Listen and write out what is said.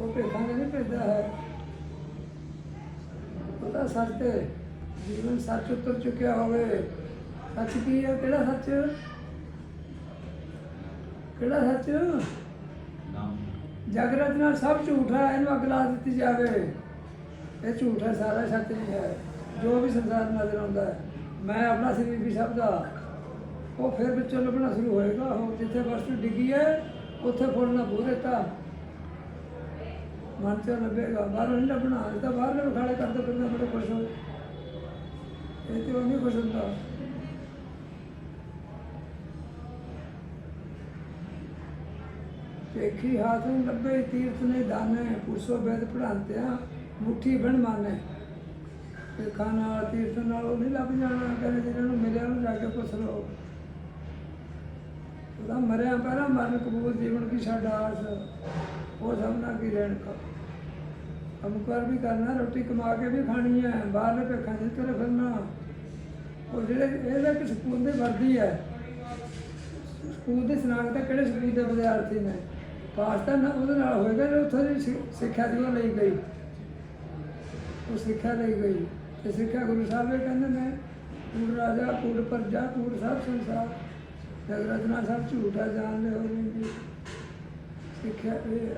ਉਹ ਭੇਖਾਂ ਦੇ ਨਹੀਂ ਭੇਜਦਾ ਹੈ। ਉਹਦਾ ਸੱਚ ਤੇ ਜੀਵਨ ਸੱਚ ਉੱਤਰ ਚੁੱਕਿਆ ਹੋਵੇ। ਸੱਚ ਕੀ ਹੈ? ਕਿਹੜਾ ਸੱਚ? ਕਿਹੜਾ ਸੱਚ? ਜਾਗਰਤ ਨਾਲ ਸਭ ਝੂਠ ਹੈ ਇਹਨੂੰ ਅਗਲਾ ਦਿੱਤੀ ਜਾਵੇ। ਇਹ ਝੂਠ ਹੈ ਸਾਰਾ ਸੱਚ ਨਹੀਂ ਹੈ। ਜੋ ਵੀ ਸੰਸਾਰ ਨਜ਼ਰ ਆਉਂਦਾ ਹੈ ਮੈਂ ਆਪਣਾ ਸਰੀਰ ਵੀ ਸਭ ਦਾ ਉਹ ਫਿਰ ਵਿੱਚੋਂ ਲੱਭਣਾ ਸ਼ੁਰੂ ਹੋਏਗਾ। ਉਹ ਜਿੱਥੇ ਵਸਤੂ ਡਿੱਗੀ ਹੈ ਉੱਥੇ ਫੁੱਲਣਾ ਪੂਰੇ ਤਾਂ ਮਨ ਚ ਲੱਭੇਗਾ ਬਾਹਰੋਂ ਨਹੀਂ ਲੱਭਣਾ, ਇਹ ਬਾਹਰ ਨੂੰ ਖਾਲੇ ਕਰਦੇ ਫਿਰਦੇ ਬੜੇ ਖੁਸ਼ ਹੋ। ਇਹ ਤੇ ਉਹ ਨਹੀਂ ਖੁਸ਼ ਹੁੰਦਾ। ਦੇਖੀ ਹਾਥ ਨੂੰ ਲੱਭੇ, ਤੀਰਥ ਨੇ ਦਾਨੇ, ਪੁਰਸੋ ਬੇਦ ਪੜਾਂਤਿਆ ਮੁੱਠੀ ਬਣ ਮਾਨੇ। ਤੇ ਖਾਣਾ ਤੀਰਥ ਨਾਲ ਉਹ ਨਹੀਂ ਲੱਭ ਜਾਣਾ, ਕਹਿੰਦੇ ਜਿਹਨਾਂ ਨੂੰ ਮਿਲਿਆ ਉਹਨੂੰ ਜਾ ਕੇ ਪੁੱਛ ਲਓ। ਤਾਂ ਮਰਿਆ ਪਹਿਲਾਂ ਮਰਨ ਕਬੂਲ ਜੀਵਨ ਕੀ ਸਾਡਾ ਆਸ ਉਹ ਸਭਨਾ ਕੀ ਰਹਿਣ ਕਾ। ਹਮ ਵੀ ਕਰਨਾ, ਰੋਟੀ ਕਮਾ ਕੇ ਵੀ ਖਾਣੀ ਹੈ ਬਾਹਰਲੇ ਭੇਖਾਂ ਦੇ ਤੇਰੇ ਫਿਰਨਾ। ਉਹ ਜਿਹੜੇ ਇਹਦਾ ਕਿ ਸਕੂਲ ਦੇ ਵਰਦੀ ਹੈ। ਸਕੂਲ ਦੇ ਸਨਾਗ ਤਾਂ ਕਿਹੜੇ ਸਕੂਲ ਦੇ ਵਿਦਿਆਰਥੀ ਨੇ? ਪਾਸ ਤਾਂ ਨਾ ਉਹਦੇ ਨਾਲ ਹੋਏਗਾ ਜੋ ਉੱਥੋਂ ਦੀ ਸਿੱਖਿਆ ਦੀ ਉਹ ਲਈ ਗਈ। ਉਹ ਸਿੱਖਿਆ ਲਈ ਗਈ। ਤੇ ਸਿੱਖਿਆ ਗੁਰੂ ਸਾਹਿਬ ਇਹ ਕਹਿੰਦੇ ਨੇ, ਕੂੜ ਰਾਜਾ, ਕੂੜ ਪਰਜਾ, ਕੂੜ ਸਭ ਸੰਸਾਰ। ਜਗ ਰਚਨਾ ਸਭ ਝੂਠਾ ਜਾਣ ਲੈ ਹੋ ਸਿੱਖਿਆ ਇਹ